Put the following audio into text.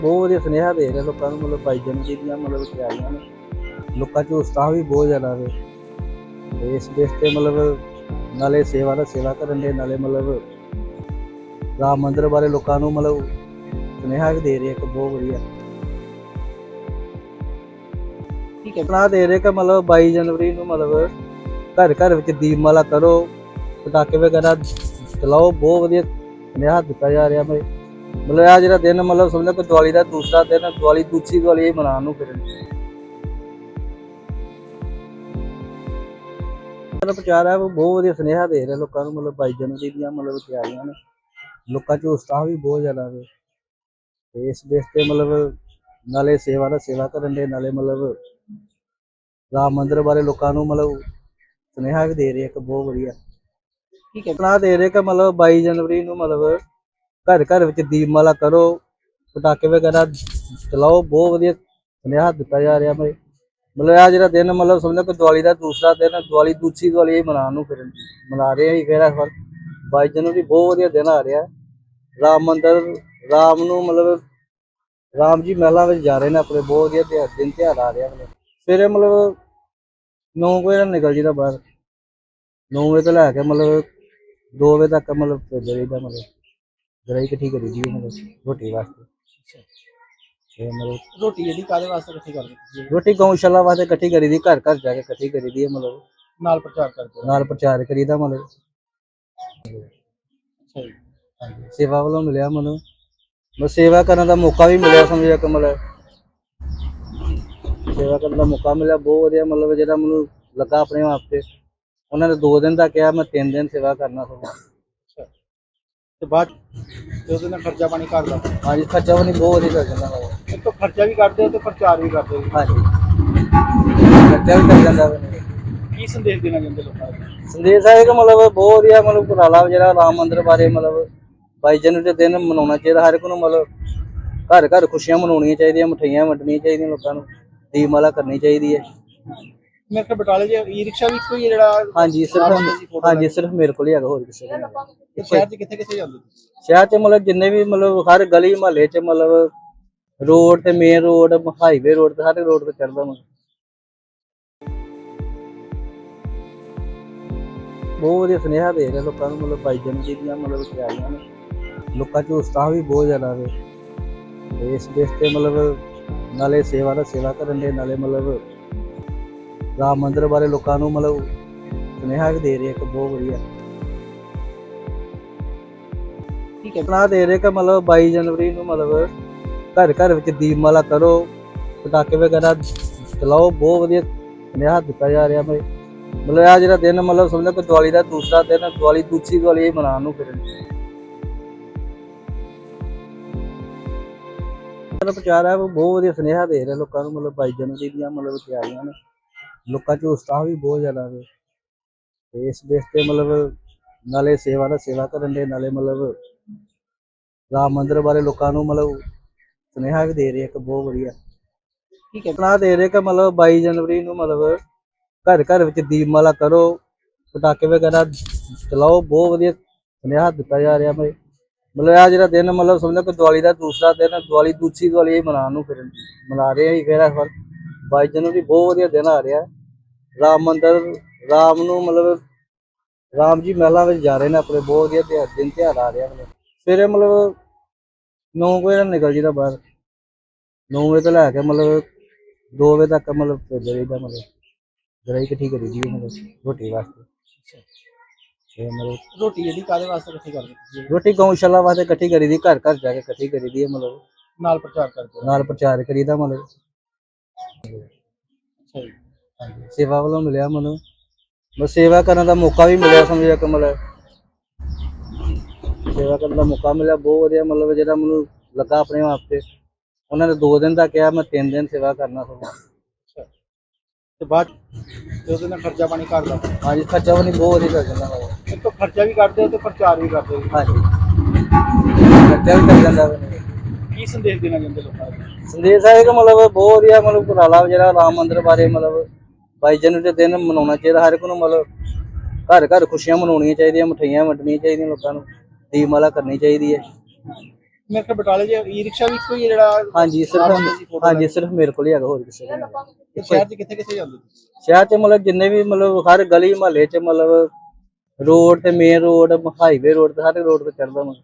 ਬਹੁਤ ਵਧੀਆ ਸੁਨੇਹਾ ਦੇ ਰਹੇ ਲੋਕਾਂ ਨੂੰ ਮਤਲਬ ਬਾਈ ਜਨਵਰੀ ਦੀਆਂ ਮਤਲਬ ਤਿਆਰੀਆਂ ਨੇ। ਲੋਕਾਂ 'ਚ ਉਤਸ਼ਾਹ ਵੀ ਬਹੁਤ ਜ਼ਿਆਦਾ ਵੇ। ਇਸ ਬੇਸ ਤੇ ਮਤਲਬ ਨਾਲੇ ਸੇਵਾ ਦਾ ਸੇਵਾ ਕਰਨ ਦੇ ਨਾਲੇ ਮਤਲਬ ਰਾਮ ਮੰਦਿਰ ਬਾਰੇ ਲੋਕਾਂ ਨੂੰ ਮਤਲਬ ਸੁਨੇਹਾ ਵੀ ਦੇ ਰਹੇ ਇੱਕ ਬਹੁਤ ਵਧੀਆ। ਠੀਕ ਹੈ। ਸੁਨੇਹਾ ਦੇ ਰਹੇ ਕਿ ਮਤਲਬ 22 ਜਨਵਰੀ ਨੂੰ ਮਤਲਬ ਘਰ ਘਰ ਵਿੱਚ ਦੀਪਮਾਲਾ ਕਰੋ ਪਟਾਕੇ ਵਗੈਰਾ ਚਲਾਓ ਬਹੁਤ ਵਧੀਆ ਸੁਨੇਹਾ ਦਿੱਤਾ ਜਾ ਰਿਹਾ ਮੈਂ ਮਤਲਬ ਆ ਜਿਹੜਾ ਦਿਨ ਮਤਲਬ ਸਮਝੋ ਕਿ ਦੀਵਾਲੀ ਦਾ ਦੂਸਰਾ ਦਿਨ ਹੈ, ਦੀਵਾਲੀ ਦੂਸਰੀ ਦੀਵਾਲੀ ਇਹ ਮਨਾਉਣ ਨੂੰ ਫਿਰ ਮਤਲਬ ਪ੍ਰਚਾਰ ਹੈ ਉਹ ਬਹੁਤ ਵਧੀਆ ਸੁਨੇਹਾ ਦੇ ਰਿਹਾ ਲੋਕਾਂ ਨੂੰ ਮਤਲਬ 22 ਜਨਵਰੀ ਦੀਆਂ ਮਤਲਬ ਤਿਆਰੀਆਂ ਨੇ। ਲੋਕਾਂ 'ਚ ਉਤਸ਼ਾਹ ਵੀ ਬਹੁਤ ਜ਼ਿਆਦਾ ਵੇ। ਤੇ ਇਸ ਬੇਸ ਤੇ ਮਤਲਬ ਨਾਲੇ ਸੇਵਾ ਦਾ ਸੇਵਾ ਕਰਨ ਦੇ ਨਾਲੇ ਮਤਲਬ ਰਾਮ ਮੰਦਿਰ ਬਾਰੇ ਲੋਕਾਂ ਨੂੰ ਮਤਲਬ ਸੁਨੇਹਾ ਵੀ ਦੇ ਰਹੇ ਇੱਕ ਬਹੁਤ ਵਧੀਆ। ਠੀਕ ਹੈ। ਸੁਨੇਹਾ ਦੇ ਰਹੇ ਕਿ ਮਤਲਬ 22 ਜਨਵਰੀ ਨੂੰ ਮਤਲਬ ਘਰ ਘਰ ਵਿੱਚ ਦੀਪਮਾਲਾ ਕਰੋ, ਪਟਾਕੇ ਵਗੈਰਾ ਚਲਾਓ, ਬਹੁਤ ਵਧੀਆ ਸੁਨੇਹਾ ਦਿੱਤਾ ਜਾ ਰਿਹਾ ਮੈਂ ਮਤਲਬ ਆ ਜਿਹੜਾ ਦਿਨ, ਮਤਲਬ ਸਮਝੋ ਕਿ ਦੀਵਾਲੀ ਦਾ ਦੂਸਰਾ ਦਿਨ, ਦੀਵਾਲੀ ਦੂਸਰੀ ਦੀਵਾਲੀ ਇਹ ਮਨਾਉਣ ਨੂੰ ਫਿਰ ਮਨਾ ਰਹੇ ਹਾਂ ਜੀ ਫਿਰ ਇਸ ਵਾਰ। 22 ਜਨਵਰੀ ਬਹੁਤ ਵਧੀਆ ਦਿਨ ਆ ਰਿਹਾ। ਰਾਮ ਮੰਦਰ, ਰਾਮ ਨੂੰ ਮਤਲਬ ਰਾਮ ਜੀ ਮਹਿਲਾ ਵਿੱਚ ਜਾ ਰਹੇ ਨੇ ਆਪਣੇ, ਬਹੁਤ ਵਧੀਆ ਤਿਉਹਾਰ, ਦਿਨ ਤਿਉਹਾਰ ਆ ਰਿਹਾ ਮਤਲਬ। ਸਵੇਰੇ ਮਤਲਬ 9 ਵਜੇ ਨਾਲ ਨਿਕਲ ਜੀਦਾ ਬਾਹਰ। 9 ਵਜੇ ਤੋਂ ਲੈ ਕੇ ਮਤਲਬ 2 ਵਜੇ ਤੱਕ ਮਤਲਬ ਫਿਰ ਜਾਈਦਾ ਮਤਲਬ। ਗਰਾਈ ਇਕੱਠੀ ਕਰੀ ਦੀ ਹੈ ਮਤਲਬ ਰੋਟੀ ਵਾਸਤੇ। ਤੇ ਮਤਲਬ ਰੋਟੀ ਜਿਹੜੀ ਕਾਦੇ ਵਾਸਤੇ ਇਕੱਠੀ ਕਰਦੇ ਤੁਸੀਂ ਰੋਟੀ ਗਊਸ਼ਾਲਾ ਵਾਸਤੇ ਇਕੱਠੀ ਕਰੀ ਦੀ ਘਰ ਘਰ ਜਾ ਕੇ ਇਕੱਠੀ ਕਰੀ ਦੀ ਹੈ ਮਤਲਬ। ਨਾਲ ਪ੍ਰਚਾਰ ਕਰਦੇ ਹੋ ਨਾਲ ਪ੍ਰਚਾਰ ਕਰੀਦਾ ਮਤਲਬ। ਅੱਛਾ ਜੀ ਸੇਵਾ ਵੱਲੋਂ ਮਿਲਿਆ ਮੈਨੂੰ ਬਸ ਸੇਵਾ ਕਰਨ ਦਾ ਮੌਕਾ ਵੀ ਮਿਲਿਆ ਸਮਝਿਆ ਕਿ ਮਤਲਬ। ਸੇਵਾ ਕਰਨ ਦਾ ਮੌਕਾ ਮਿਲਿਆ ਬਹੁਤ ਵਧੀਆ ਮਤਲਬ ਜਿਹੜਾ ਮੈਨੂੰ ਲੱਗਾ ਆਪਣੇ ਆਪ ਤੇ। ਉਹਨਾਂ ਨੇ 2 ਦਿਨ ਦਾ ਕਿਹਾ ਮੈਂ 3 ਦਿਨ ਸੇਵਾ ਕਰਨਾ ਸਗੋਂ ਤੇ ਬਾਅਦ ਤੇ ਉਹਦੇ ਨਾਲ ਖਰਚਾ ਪਾਣੀ ਕਰਦਾ। ਹਾਂਜੀ ਖਰਚਾ ਵੀ ਬਹੁਤ ਵਧੀਆ ਕਰ ਜਾਂਦਾ ਵਾ। ਇੱਕ ਤਾਂ ਖਰਚਾ ਵੀ ਕਰਦੇ ਹੋ ਤੇ ਪ੍ਰਚਾਰ ਵੀ ਕਰਦੇ ਹੋ ਹਾਂਜੀ। ਖਰਚਾ ਵੀ ਕਰ ਜਾਂਦਾ ਵਾ। ਕੀ ਸੰਦੇਸ਼ ਦੇਣਾ ਚਾਹੁੰਦੇ ਲੋਕਾਂ ਨੂੰ? ਸੰਦੇਸ਼ ਹੈ ਕਿ ਮਤਲਬ ਬਹੁਤ ਵਧੀਆ ਮਤਲਬ ਉਪਰਾਲਾ ਜਿਹੜਾ ਰਾਮ ਮੰਦਿਰ ਬਾਰੇ ਮਤਲਬ 22 ਜਨਵਰੀ ਦੇ ਦਿਨ ਮਨਾਉਣਾ ਚਾਹੀਦਾ ਹਰ ਇੱਕ ਨੂੰ ਮਤਲਬ ਘਰ ਘਰ ਖੁਸ਼ੀਆਂ ਮਨਾਉਣੀਆਂ ਚਾਹੀਦੀਆਂ ਮਠਿਆਈਆਂ ਵੰਡਣੀਆਂ ਚਾਹੀਦੀਆਂ ਲੋਕਾਂ ਨੂੰ ਦੀਪਮਾਲਾ ਕਰਨੀ ਚਾਹੀਦੀ ਹੈ। ਮੇਰੇ ਕੋਲ ਬਟਾਲੇ ਜੇ ਈ ਰਿਕਸ਼ਾ ਵੀ ਕੋਈ ਜਿਹੜਾ ਹਾਂਜੀ ਸਿਰਫ ਹਾਂਜੀ ਸਿਰਫ ਮੇਰੇ ਕੋਲ ਹੀ ਹੈਗਾ ਹੋਰ ਕਿਸੇ ਕੋਲ ਨਹੀਂ ਸ਼ਹਿਰ 'ਚ ਕਿੱਥੇ ਕਿੱਥੇ ਜਾਂਦੇ ਤੁਸੀਂ? ਸ਼ਹਿਰ 'ਚ ਮਤਲਬ ਜਿੰਨੇ ਵੀ ਮਤਲਬ ਹਰ ਗਲੀ ਮਹੱਲੇ 'ਚ ਮਤਲਬ ਰੋਡ ਤੇ ਮੇਨ ਰੋਡ ਹਾਈਵੇ ਰੋਡ ਤੇ ਸਾਰੇ ਰੋਡ ਤੇ ਚੜਦਾ ਮੈਂ। ਬਹੁਤ ਵਧੀਆ ਸੁਨੇਹਾ ਦੇ ਰਿਹਾ ਲੋਕਾਂ ਨੂੰ ਮਤਲਬ 22 ਜਨਵਰੀ ਦੀਆਂ ਮਤਲਬ ਤਿਆਰੀਆਂ ਨੇ। ਲੋਕਾਂ 'ਚ ਉਤਸ਼ਾਹ ਵੀ ਬਹੁਤ ਜ਼ਿਆਦਾ ਵੇ। ਤੇ ਇਸ ਬੇਸ ਤੇ ਮਤਲਬ ਨਾਲੇ ਸੇਵਾ ਦਾ ਸੇਵਾ ਕਰਨ ਦੇ ਨਾਲੇ ਮਤਲਬ ਰਾਮ ਮੰਦਿਰ ਬਾਰੇ ਲੋਕਾਂ ਨੂੰ ਮਤਲਬ ਸੁਨੇਹਾ ਵੀ ਦੇ ਰਹੇ ਇੱਕ ਬਹੁਤ ਵਧੀਆ। ਠੀਕ ਹੈ। ਸਲਾਹ ਦੇ ਰਹੇ ਕਿ ਮਤਲਬ 22 ਜਨਵਰੀ ਨੂੰ ਮਤਲਬ ਘਰ ਘਰ ਵਿੱਚ ਦੀਪਮਾਲਾ ਕਰੋ ਪਟਾਕੇ ਵਗੈਰਾ ਚਲਾਓ ਬਹੁਤ ਵਧੀਆ ਸੁਨੇਹਾ ਦਿੱਤਾ ਜਾ ਰਿਹਾ ਮੈਂ ਮਤਲਬ ਆ ਜਿਹੜਾ ਦਿਨ ਮਤਲਬ ਸਮਝੋ ਕਿ ਦੀਵਾਲੀ ਦਾ ਦੂਸਰਾ ਦਿਨ ਦੀਵਾਲੀ ਦੂਸਰੀ ਦੀਵਾਲੀ ਇਹ ਮਨਾਉਣ ਨੂੰ ਫਿਰ ਮਤਲਬ ਪ੍ਰਚਾਰ ਹੈ ਉਹ ਬਹੁਤ ਵਧੀਆ ਸੁਨੇਹਾ ਦੇ ਰਿਹਾ ਲੋਕਾਂ ਨੂੰ ਮਤਲਬ 22 ਜਨਵਰੀ ਦੀਆਂ ਮਤਲਬ ਤਿਆਰੀਆਂ ਨੇ। ਲੋਕਾਂ 'ਚ ਉਤਸ਼ਾਹ ਵੀ ਬਹੁਤ ਜ਼ਿਆਦਾ ਵੇ। ਤੇ ਇਸ ਬੇਸ ਤੇ ਮਤਲਬ ਨਾਲੇ ਸੇਵਾ ਦਾ ਸੇਵਾ ਕਰਨ ਦੇ ਨਾਲੇ ਮਤਲਬ ਰਾਮ ਮੰਦਿਰ ਬਾਰੇ ਲੋਕਾਂ ਨੂੰ ਮਤਲਬ ਸੁਨੇਹਾ ਵੀ ਦੇ ਰਹੇ ਇੱਕ ਬਹੁਤ ਵਧੀਆ। ਠੀਕ ਹੈ। ਸਲਾਹ ਦੇ ਰਹੇ ਕਿ ਮਤਲਬ 22 ਜਨਵਰੀ ਨੂੰ ਮਤਲਬ ਘਰ ਘਰ ਵਿੱਚ ਦੀਪਮਾਲਾ ਕਰੋ ਪਟਾਕੇ ਵਗੈਰਾ ਚਲਾਓ ਬਹੁਤ ਵਧੀਆ ਸੁਨੇਹਾ ਦਿੱਤਾ ਜਾ ਰਿਹਾ ਮੈਂ ਮਤਲਬ ਆ ਜਿਹੜਾ ਦਿਨ ਮਤਲਬ ਸਮਝੋ ਕਿ ਦੀਵਾਲੀ ਦਾ ਦੂਸਰਾ ਦਿਨ ਦੀਵਾਲੀ ਦੂਸਰੀ ਦੀਵਾਲੀ ਇਹ ਮਨਾਉਣ ਨੂੰ ਫਿਰ ਮਨਾ ਰਹੇ ਹਾਂ ਜੀ ਫਿਰ ਇਸ ਵਾਰ 22 ਜਨਵਰੀ ਬਹੁਤ ਵਧੀਆ ਦਿਨ ਆ ਰਿਹਾ। ਰਾਮ ਮੰਦਿਰ ਰਾਮ ਨੂੰ ਮਤਲਬ ਰਾਮ ਜੀ ਮਹਿਲਾਂ ਵਿੱਚ ਜਾ ਰਹੇ ਨੇ ਆਪਣੇ ਬਹੁਤ ਵਧੀਆ ਤਿਉਹਾਰ ਦਿਨ ਤਿਉਹਾਰ ਆ ਰਿਹਾ ਮਤਲਬ। ਸਵੇਰੇ ਮਤਲਬ 9 ਵਜੇ ਨਾਲ ਨਿਕਲ ਜੀਦਾ ਬਾਹਰ। 9 ਵਜੇ ਤੋਂ ਲੈ ਕੇ ਮਤਲਬ 2 ਵਜੇ ਤੱਕ ਮਤਲਬ ਫਿਰ ਜਾਈਦਾ ਮਤਲਬ। ਗਰਾਈ ਇਕੱਠੀ ਕਰੀ ਦੀ ਮਤਲਬ ਰੋਟੀ ਵਾਸਤੇ। ਮਤਲਬ ਰੋਟੀ ਜਿਹੜੀ ਕਾਦੇ ਵਾਸਤੇ ਇਕੱਠੀ ਕਰਦੇ? ਤੁਸੀਂ? ਰੋਟੀ ਗਊਸ਼ਾਲਾ ਵਾਸਤੇ ਇਕੱਠੀ ਕਰੀ ਦੀ ਘਰ ਘਰ ਜਾ ਕੇ ਇਕੱਠੀ ਕਰੀ ਦੀ ਮਤਲਬ। ਨਾਲ ਪ੍ਰਚਾਰ ਕਰਦੇ। ਨਾਲ ਪ੍ਰਚਾਰ ਕਰੀਦਾ ਮਤਲਬ। ਸੇਵਾ ਵੱਲੋਂ ਮਿਲਿਆ ਮੈਨੂੰ। ਬਸ ਸੇਵਾ ਕਰਨ ਦਾ ਮੌਕਾ ਵੀ ਮਿਲਿਆ ਸਮਝਿਆ ਕਿ ਮਤਲਬ। ਸੇਵਾ ਕਰਨ ਦਾ ਮੌਕਾ ਮਿਲਿਆ ਬਹੁਤ ਵਧੀਆ ਮਤਲਬ ਜਿਹੜਾ ਮੈਨੂੰ ਲੱਗਾ ਆਪਣੇ ਆਪ ਤੇ ਉਹਨਾਂ ਨੇ 2 ਦਿਨ ਦਾ ਕਿਹਾ ਮੈਂ 3 ਦਿਨ ਸੇਵਾ ਕਰਨਾ ਅੱਛਾ। ਤੇ ਬਾਅਦ ਤੇ ਉਹਦੇ ਨਾਲ ਖਰਚਾ ਪਾਣੀ ਕਰਦਾ ਹਾਂਜੀ ਖਰਚਾ ਵੀ ਨਹੀਂ ਬਹੁਤ ਵਧੀਆ ਕਰ ਜਾਂਦਾ। ਇੱਕ ਤਾਂ ਖਰਚਾ ਵੀ ਕਰਦੇ ਹੋ ਤੇ ਪ੍ਰਚਾਰ ਵੀ ਕਰਦੇ ਹੋ ਹਾਂਜੀ। ਖਰਚਾ ਵੀ ਕਰ ਜਾਂਦਾ। ਕੀ ਸੰਦੇਸ਼ ਦੇਣਾ ਚਾਹੁੰਦੇ ਲੋਕਾਂ ਨੂੰ? ਸੰਦੇਸ਼ ਹੈ ਕਿ ਮਤਲਬ ਬਹੁਤ ਵਧੀਆ ਮਤਲਬ ਉਪਰਾਲਾ ਜਿਹੜਾ ਰਾਮ ਮੰਦਿਰ ਬਾਰੇ ਮਤਲਬ 22 ਜਨਵਰੀ ਦੇ ਦਿਨ ਮਨਾਉਣਾ ਚਾਹੀਦਾ ਹਰ ਇੱਕ ਨੂੰ ਮਤਲਬ ਘਰ ਘਰ ਖੁਸ਼ੀਆਂ ਮਨਾਉਣੀਆਂ ਚਾਹੀਦੀਆਂ ਮਠਿਆਈਆਂ ਵੰਡਣੀਆਂ ਚਾਹੀਦੀਆਂ ਲੋਕਾਂ ਨੂੰ ਦੀਪਮਾਲਾ ਕਰਨੀ ਚਾਹੀਦੀ ਹੈ। ਮੇਰੇ ਕੋਲ ਬਟਾਲੇ ਈ ਰਿਕਸ਼ਾ ਵੀ ਹੈ ਜਿਹੜਾ ਹਾਂਜੀ ਸਿਰਫ ਹਾਂਜੀ ਸਿਰਫ ਮੇਰੇ ਕੋਲ ਹੀ ਹੈਗਾ ਹੋਰ ਕਿਸੇ ਕੋਲ ਨਹੀਂ। ਸ਼ਹਿਰ 'ਚ ਕਿੱਥੇ ਕਿੱਥੇ ਜਾਂਦੇ ਤੁਸੀਂ? ਸ਼ਹਿਰ 'ਚ ਮਤਲਬ ਜਿੰਨੇ ਵੀ ਮਤਲਬ ਹਰ ਗਲੀ ਮਹੱਲੇ 'ਚ ਮਤਲਬ ਰੋਡ ਤੇ ਮੇਨ ਰੋਡ ਹਾਈਵੇ ਰੋਡ ਤੇ ਸਾਰੇ ਰੋਡ ਤੇ ਚੜਦਾ ਮੈਂ।